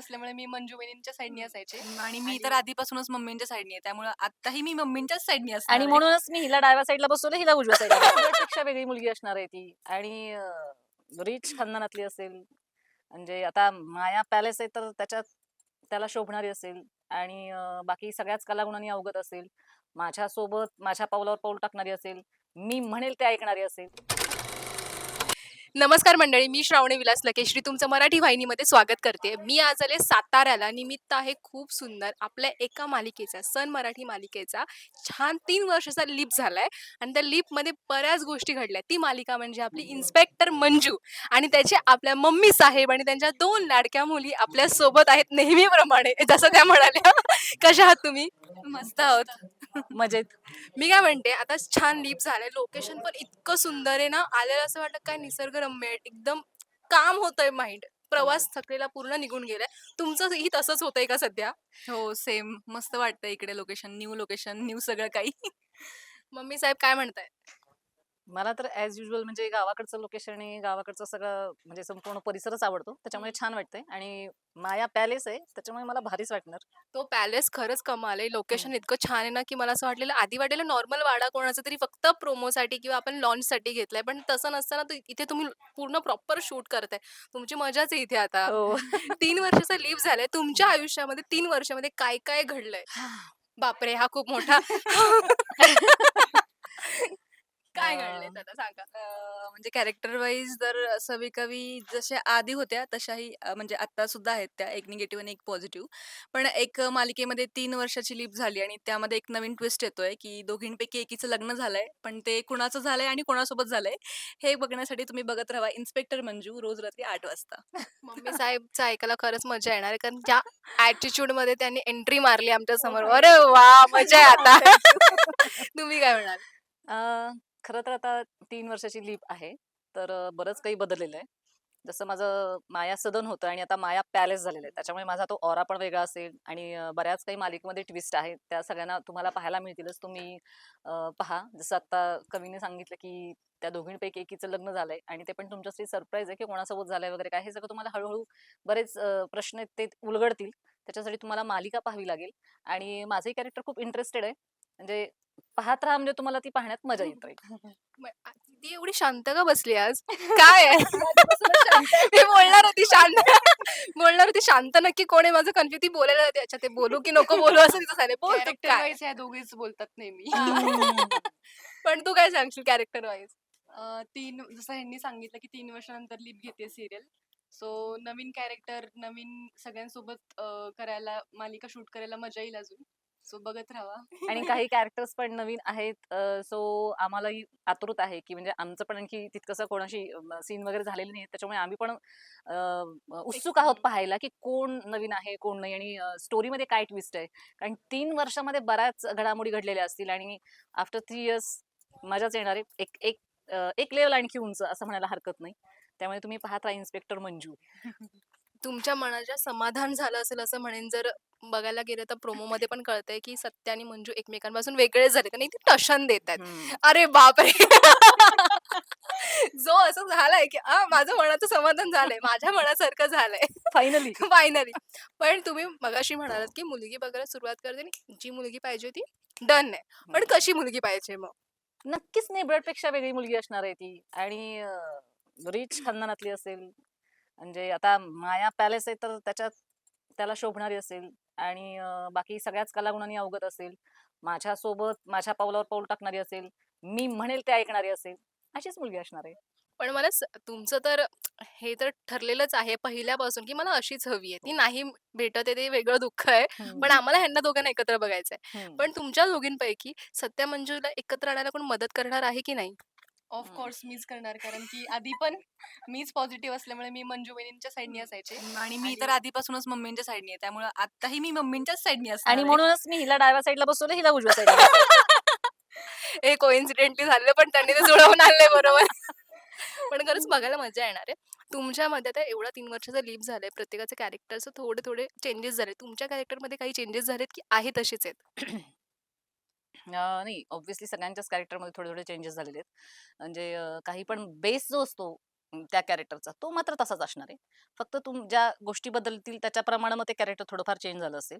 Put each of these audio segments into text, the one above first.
असल्यामुळे मी मंजू वहिनींच्या साईडनी असायचे. आणि मी तर आधीपासूनच मम्मींच्या साईडनी आहे. त्यामुळे आताही मी मम्मींच्याच साईडनी असणार आणि. म्हणूनच मी हिला डाव्या साईडला बसवलं हिला उजव्या साईडला पेक्षा वेगळी मुलगी असणार आहे ती. आणि रिच खानदानातली असेल म्हणजे आता माया पॅलेस आहे तर त्याच्यात त्याला शोभणारी असेल. आणि बाकी सगळ्याच कलागुणांनी अवगत असेल. माझ्यासोबत माझ्या पावलावर पाऊल टाकणारी असेल. मी म्हणेल ते ऐकणारी असेल. नमस्कार मंडळी मी श्रावणी विलास लकेश्री. तुमचं मराठी वाहिनीमध्ये स्वागत करते. मी आज आले साताऱ्याला. निमित्त आहे खूप सुंदर आपल्या एका मालिकेचा सन मराठी मालिकेचा. छान तीन वर्षाचा लिप झालाय आणि त्या लीपमध्ये बऱ्याच गोष्टी घडल्या. ती मालिका म्हणजे आपली इन्स्पेक्टर मंजू आणि त्याचे आपल्या मम्मी साहेब आणि त्यांच्या दोन लाडक्या मुली आपल्यासोबत आहेत नेहमीप्रमाणे. जसं त्या म्हणाल्या कशा आहात तुम्ही? मस्त आहोत. मजेत. मी काय म्हणते आता छान लीप झालंय. लोकेशन पण इतकं सुंदर आहे ना. आलेलं असं वाटतं काय निसर्गरम्य आहे. एकदम काम होतंय माइंड प्रवास थकलेला पूर्ण निघून गेलाय. तुमचं ही तसंच होतंय का सध्या? हो सेम मस्त वाटतं इकडे लोकेशन न्यू लोकेशन न्यू सगळं काही. मम्मी साहेब काय म्हणताय? मला तर ॲज युजल म्हणजे गावाकडचं लोकेशन आणि गावाकडचं सगळं म्हणजे संपूर्ण परिसरच आवडतो. त्याच्यामुळे छान वाटतंय आणि माया पॅलेस आहे त्याच्यामुळे मला भारीच वाटणार. तो पॅलेस खरंच कमाल आहे. लोकेशन इतकं छान आहे ना की मला असं वाटलेलं आधी वाटलेलं नॉर्मल वाडा कोणाचा तरी फक्त प्रोमोसाठी किंवा आपण लॉन्चसाठी घेतलाय. पण तसं नसताना तो इथे तुम्ही पूर्ण प्रॉपर शूट करताय. तुमची मजाच आहे इथे आता. हो. तीन वर्षाचा लिव्ह झालाय. तुमच्या आयुष्यामध्ये तीन वर्षामध्ये काय काय घडलंय बापरे हा खूप मोठा काय अं, दादा सांगा. अं, म्हणजे कॅरेक्टर वाईज तर सवी कवी जशा आधी होत्या तशाही अं, म्हणजे आता सुद्धा आहेत त्या. एक निगेटिव्ह आणि एक पॉझिटिव्ह पण एक मालिकेमध्ये तीन वर्षाची लीप झाली आणि त्यामध्ये एक नवीन ट्विस्ट येतोय की दोघींपैकी एकीचं लग्न झालंय पण ते कुणाचं झालंय आणि कोणासोबत झालंय हे बघण्यासाठी तुम्ही बघत राहा. इन्स्पेक्टर मंजू रोज रात्री आठ वाजता. मम्मी साहेबचं ऐकायला खरंच मजा येणार आहे कारण त्या ऍटिट्यूडमध्ये त्यांनी एंट्री मारली आमच्यासमोर. अरे वा मजा आहे आता. तुम्ही काय म्हणाल? अं, खरं तर आता तीन वर्षाची लीप आहे. तर बरंच काही बदललेलं आहे. जसं माझं माया सदन होतं आणि आता माया पॅलेस झालेलं आहे. त्याच्यामुळे माझा तो ऑरा पण वेगळा असेल आणि बऱ्याच काही मालिकेमध्ये ट्विस्ट आहेत त्या सगळ्यांना तुम्हाला पाहायला मिळतीलच. तुम्ही पहा. जसं आता कवीने सांगितलं की त्या दोघींपैकी एकीचं लग्न झालंय आणि ते पण तुमच्यासाठी सरप्राईज आहे की कोणासोबत झालंय वगैरे काय हे सगळं तुम्हाला हळूहळू बरेच प्रश्न आहेत ते उलगडतील. त्याच्यासाठी तुम्हाला मालिका पाहावी लागेल. आणि माझंही कॅरेक्टर खूप इंटरेस्टेड आहे. म्हणजे पाहत राहा म्हणजे तुम्हाला ती पाहण्यात मजा येत राहील. ती एवढी शांत का बसली आज? काय आहे? मी बोलणार होती शांत. बोलणार होती शांत नक्की कोण आहे माझं कन्फ्युज ती बोलायला होती अच्छा ते बोलू की नको बोलू? असं तिचं झालं बोल तू कॅरेक्टर काय? वाईज ह्या दोघीच बोलतात नेहमी पण तू काय सांगशील कॅरेक्टर वाईज अं, तीन जसं ह्यांनी सांगितलं की तीन वर्षानंतर लिप घेते सिरियल सो नवीन कॅरेक्टर नवीन सगळ्यांसोबत अं, करायला मालिका शूट करायला मजा येईल अजून. सो बघत राहा. आणि काही कॅरेक्टर्स पण नवीन आहेत सो आम्हालाही आतुरता आहे की म्हणजे आमचं पण आणखी तितकंसं कोणाशी सीन वगैरे झालेलं नाही त्याच्यामुळे आम्ही पण उत्सुक आहोत पाहायला की कोण नवीन आहे कोण नाही आणि स्टोरीमध्ये काय ट्विस्ट आहे. कारण तीन वर्षामध्ये बऱ्याच घडामोडी घडलेल्या असतील आणि आफ्टर थ्री इयर्स मजाच येणार आहे. एक एक एक लेवल आणखी उंच असं म्हणायला हरकत नाही. त्यामुळे तुम्ही पाहत राहा इन्स्पेक्टर मंजू. तुमच्या मनाच्या समाधान झालं असेल असं म्हणेन. जर बघायला गेलं तर प्रोमो मध्ये पण कळतंय की सत्य आणि मंजू एकमेकांपासून वेगळे झाले कारण ते टशन देत आहेत. हम्म. अरे बापरे! जो असं झालाय की आ माझं मनाचं समाधान झालंय. माझ्या मनासारखं झालंय. फायनली फायनली पण तुम्ही मगाशी म्हणालात की मुलगी बघायला सुरुवात करते आणि जी मुलगी पाहिजे होती डन आहे. पण कशी मुलगी पाहिजे मग? नक्कीच नेबरहूडपेक्षा वेगळी मुलगी असणार आहे ती. आणि रिच खानदानातली असेल म्हणजे आता माया पॅलेस आहे तर त्याच्यात त्याला शोभणारी असेल आणि बाकी सगळ्याच कलागुणांनी अवगत असेल. माझ्यासोबत माझ्या पावलावर पाऊल टाकणारी असेल. मी म्हणेल ते ऐकणारी असेल. अशीच मुलगी असणार आहे. पण मला तुमचं तर हे तर ठरलेलंच आहे पहिल्यापासून की मला अशीच हवी आहे. ती नाही भेटत आहे ते वेगळं दुःख आहे. पण आम्हाला ह्यांना दोघांना एकत्र बघायचंय. हम्म. पण तुमच्या दोघींपैकी सत्या मंजूला एकत्र आणायला कोण मदत करणार आहे की नाही? ऑफ कोर्स मीच करणार कारण की आधी पण मीच पॉझिटिव्ह असल्यामुळे मी मंजू वहिनींच्या साईडनी असायचे. आणि मी तर आधीपासूनच मम्मींच्या साईडनी आहे. त्यामुळे आताही मी मम्मींच्याच साईडनी असणार आणि. म्हणूनच मी हिला डाव्या साईडला बसवलं हिला उजव्या साईडला हे कोइन्सिडेंटली झालं पण त्यांनी ते जुळवून आणलंय बरोबर. पण खरंच बघायला मजा येणार आहे. तुमच्यामध्ये आता एवढा तीन वर्षाचा लीप झालाय प्रत्येकाचे कॅरेक्टरचं थोडे थोडे चेंजेस झाले तुमच्या कॅरेक्टरमध्ये काही चेंजेस झालेत की आहे तसेच आहेत? अं, नाही ऑब्व्हियसली सगळ्यांच्याच कॅरेक्टरमध्ये थोडे थोडे चेंजेस झालेले आहेत. म्हणजे अं, काही पण बेस जो असतो अं, त्या कॅरेक्टरचा तो मात्र तसाच असणार आहे. फक्त तुम ज्या गोष्टी बदलतील त्याच्याप्रमाणे मग ते कॅरेक्टर थोडंफार चेंज झालं असेल.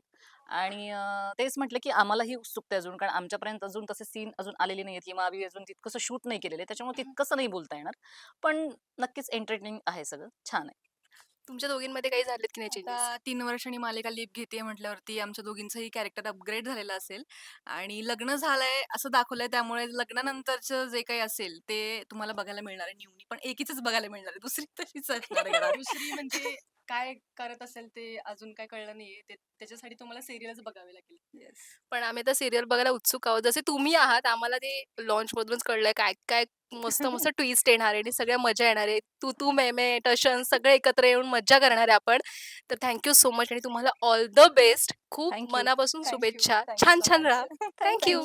आणि अं, तेच म्हटलं की आम्हालाही उत्सुकता आहे अजून कारण आमच्यापर्यंत अजून तसे सीन अजून आलेले नाहीयेत. किंवा आम्ही अजून तितकंसं शूट नाही केलेलं आहे त्याच्यामुळे तितकंसं नाही बोलता येणार. पण नक्कीच एंटरटेनिंग आहे सगळं. छान आहे. तुमच्या दोघींमध्ये काही झालेत की नाही चेंजेस आता तीन वर्षांनी मालिका लीप घेते म्हटल्यावरती आमच्या दोघींचंही कॅरेक्टर अपग्रेड झालेलं असेल. आणि लग्न झालंय असं दाखवलंय त्यामुळे लग्नानंतरचं जे काही असेल ते तुम्हाला बघायला मिळणार आहे. न्यूनी पण एकीच बघायला मिळणार आहे. दुसरी तशीच असणार आहे. घरात. दुसरी म्हणजे काय करत असेल ते अजून काय कळलं नाहीये. ते त्याच्यासाठी तुम्हाला सिरियलच बघावे लागेल. पण आम्ही आता सिरियल बघायला उत्सुक आहोत. जसे तुम्ही आहात आम्हाला ते लॉन्च मधूनच कळलंय काय काय मस्त मस्त ट्विस्ट येणार आहे आणि सगळ्या मजा येणार आहे. तू तू मे मे टशन सगळे एकत्र येऊन मज्जा करणार आहे आपण. तर थँक्यू सो मच आणि तुम्हाला ऑल द बेस्ट खूप Thank you. मनापासून Thank you. शुभेच्छा. Thank you छान so छान much. राहा. थँक्यू